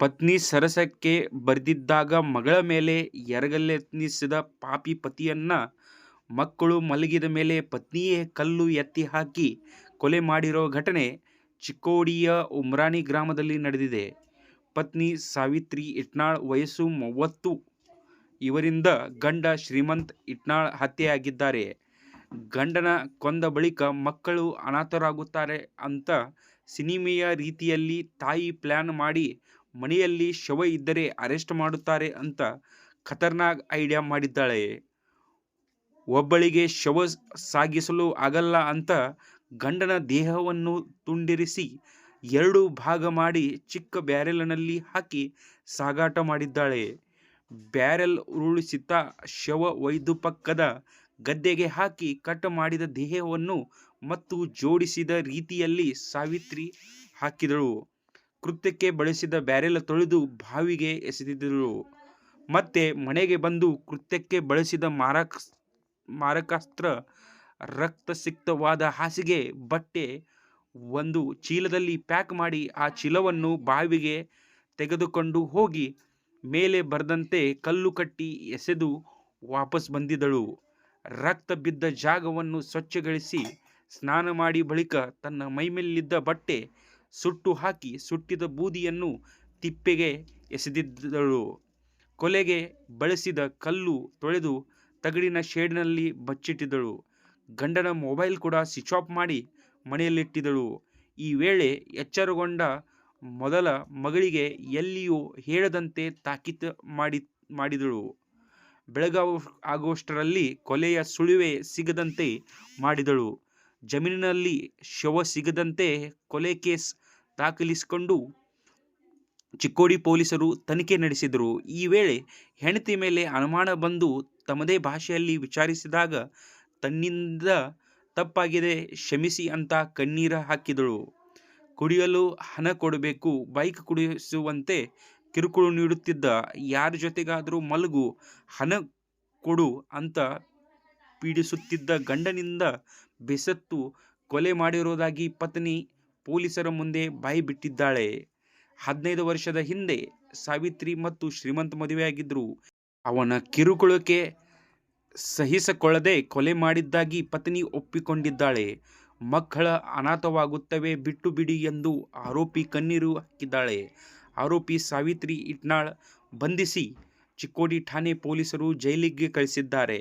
ಪತ್ನಿ ಸರಸಕ್ಕೆ ಬರೆದಿದ್ದಾಗ ಮಗಳ ಮೇಲೆ ಎರಗಲೆತ್ನಿಸಿದ ಪಾಪಿ ಪತಿಯನ್ನ ಮಕ್ಕಳು ಮಲಗಿದ ಮೇಲೆ ಪತ್ನಿಯೇ ಕಲ್ಲು ಎತ್ತಿ ಹಾಕಿ ಕೊಲೆ ಮಾಡಿರೋ ಘಟನೆ ಚಿಕ್ಕೋಡಿಯ ಉಮ್ರಾಣಿ ಗ್ರಾಮದಲ್ಲಿ ನಡೆದಿದೆ. ಪತ್ನಿ ಸಾವಿತ್ರಿ ಇಟ್ನಾಳ್ ವಯಸ್ಸು ಮೂವತ್ತು. ಇವರಿಂದ ಗಂಡ ಶ್ರೀಮಂತ್ ಇಟ್ನಾಳ್ ಹತ್ಯೆಯಾಗಿದ್ದಾರೆ. ಗಂಡನ ಕೊಂದ ಬಳಿಕ ಮಕ್ಕಳು ಅನಾಥರಾಗುತ್ತಾರೆ ಅಂತ ಸಿನಿಮೆಯ ರೀತಿಯಲ್ಲಿ ತಾಯಿ ಪ್ಲ್ಯಾನ್ ಮಾಡಿ ಮನೆಯಲ್ಲಿ ಶವ ಇದ್ದರೆ ಅರೆಸ್ಟ್ ಮಾಡುತ್ತಾರೆ ಅಂತ ಖತರ್ನಾಕ್ ಐಡಿಯಾ ಮಾಡಿದ್ದಾಳೆ. ಒಬ್ಬಳಿಗೆ ಶವ ಸಾಗಿಸಲು ಆಗಲ್ಲ ಅಂತ ಗಂಡನ ದೇಹವನ್ನು ತುಂಡಿರಿಸಿ ಎರಡು ಭಾಗ ಮಾಡಿ ಚಿಕ್ಕ ಬ್ಯಾರೆಲ್ನಲ್ಲಿ ಹಾಕಿ ಸಾಗಾಟ ಮಾಡಿದ್ದಾಳೆ. ಬ್ಯಾರೆಲ್ ಉರುಳಿಸುತ್ತಾ ಶವ ಒಯ್ದು ಪಕ್ಕದ ಗದ್ದೆಗೆ ಹಾಕಿ ಕಟ್ ಮಾಡಿದ ದೇಹವನ್ನು ಮತ್ತು ಜೋಡಿಸಿದ ರೀತಿಯಲ್ಲಿ ಸಾವಿತ್ರಿ ಹಾಕಿದಳು. ಕೃತ್ಯಕ್ಕೆ ಬಳಸಿದ ಬ್ಯಾರೆಲ್ ತೊಳೆದು ಬಾವಿಗೆ ಎಸೆದಿದ್ದರು ಮತ್ತೆ ಮನೆಗೆ ಬಂದು ಕೃತ್ಯಕ್ಕೆ ಬಳಸಿದ ಮಾರಕ ಮಾರಕಾಸ್ತ್ರ, ರಕ್ತಸಿಕ್ತವಾದ ಹಾಸಿಗೆ, ಬಟ್ಟೆ ಒಂದು ಚೀಲದಲ್ಲಿ ಪ್ಯಾಕ್ ಮಾಡಿ ಆ ಚೀಲವನ್ನು ಬಾವಿಗೆ ತೆಗೆದುಕೊಂಡು ಹೋಗಿ ಮೇಲೆ ಬರೆದಂತೆ ಕಲ್ಲು ಕಟ್ಟಿ ಎಸೆದು ವಾಪಸ್ ಬಂದಿದ್ದಳು. ರಕ್ತ ಬಿದ್ದ ಜಾಗವನ್ನು ಸ್ವಚ್ಛಗೊಳಿಸಿ ಸ್ನಾನ ಮಾಡಿ ಬಳಿಕ ತನ್ನ ಮೈಮೇಲಿದ್ದ ಬಟ್ಟೆ ಸುಟ್ಟು ಹಾಕಿ ಸುಟ್ಟಿದ ಬೂದಿಯನ್ನು ತಿಪ್ಪೆಗೆ ಎಸೆದಿದ್ದಳು. ಕೊಲೆಗೆ ಬಳಸಿದ ಕಲ್ಲು ತೊಳೆದು ತಗಡಿನ ಶೇಡ್ನಲ್ಲಿ ಬಚ್ಚಿಟ್ಟಿದ್ದಳು. ಗಂಡನ ಮೊಬೈಲ್ ಕೂಡ ಸ್ವಿಚ್ ಆಫ್ ಮಾಡಿ ಮನೆಯಲ್ಲಿಟ್ಟಿದ್ದಳು. ಈ ವೇಳೆ ಎಚ್ಚರಗೊಂಡ ಮೊದಲ ಮಗಳಿಗೆ ಎಲ್ಲಿಯೂ ಹೇಳದಂತೆ ತಾಕೀತು ಮಾಡಿದಳು. ಬೆಳಗಾಗುವಷ್ಟರಲ್ಲಿ ಕೊಲೆಯ ಸುಳಿವೆ ಸಿಗದಂತೆ ಮಾಡಿದಳು. ಜಮೀನಿನಲ್ಲಿ ಶವ ಸಿಗದಂತೆ ಕೊಲೆ ಕೇಸ್ ದಾಖಲಿಸಿಕೊಂಡು ಚಿಕ್ಕೋಡಿ ಪೊಲೀಸರು ತನಿಖೆ ನಡೆಸಿದರು. ಈ ವೇಳೆ ಹೆಂಡತಿ ಮೇಲೆ ಅನುಮಾನ ಬಂದು ತಮ್ಮದೇ ಭಾಷೆಯಲ್ಲಿ ವಿಚಾರಿಸಿದಾಗ ತನ್ನಿಂದ ತಪ್ಪಾಗಿದೆ ಕ್ಷಮಿಸಿ ಅಂತ ಕಣ್ಣೀರ ಹಾಕಿದಳು. ಕುಡಿಯಲು ಹಣ ಕೊಡಬೇಕು, ಬೈಕ್ ಕುಡಿಸುವಂತೆ ಕಿರುಕುಳು ನೀಡುತ್ತಿದ್ದ, ಯಾರ ಜೊತೆಗಾದರೂ ಮಲಗು, ಹಣ ಕೊಡು ಅಂತ ಪೀಡಿಸುತ್ತಿದ್ದ ಗಂಡನಿಂದ ಬೇಸತ್ತು ಕೊಲೆ ಮಾಡಿರುವುದಾಗಿ ಪತ್ನಿ ಪೊಲೀಸರ ಮುಂದೆ ಬಾಯಿ ಬಿಟ್ಟಿದ್ದಾಳೆ ಹದಿನೈದು ವರ್ಷದ ಹಿಂದೆ ಸಾವಿತ್ರಿ ಮತ್ತು ಶ್ರೀಮಂತ್ ಮದುವೆಯಾಗಿದ್ದರು ಅವನ ಕಿರುಕುಳಕ್ಕೆ ಸಹಿಸಿಕೊಳ್ಳದೆ ಕೊಲೆ ಮಾಡಿದ್ದಾಗಿ ಪತ್ನಿ ಒಪ್ಪಿಕೊಂಡಿದ್ದಾಳೆ. ಮಕ್ಕಳ ಅನಾಥವಾಗುತ್ತವೆ, ಬಿಟ್ಟು ಬಿಡಿ ಎಂದು ಆರೋಪಿ ಕಣ್ಣೀರು ಹಾಕಿದ್ದಾಳೆ. ಆರೋಪಿ ಸಾವಿತ್ರಿ ಇಟ್ನಾಳ್ ಬಂಧಿಸಿ ಚಿಕ್ಕೋಡಿ ಠಾಣೆ ಪೊಲೀಸರು ಜೈಲಿಗೆ ಕಳಿಸಿದ್ದಾರೆ.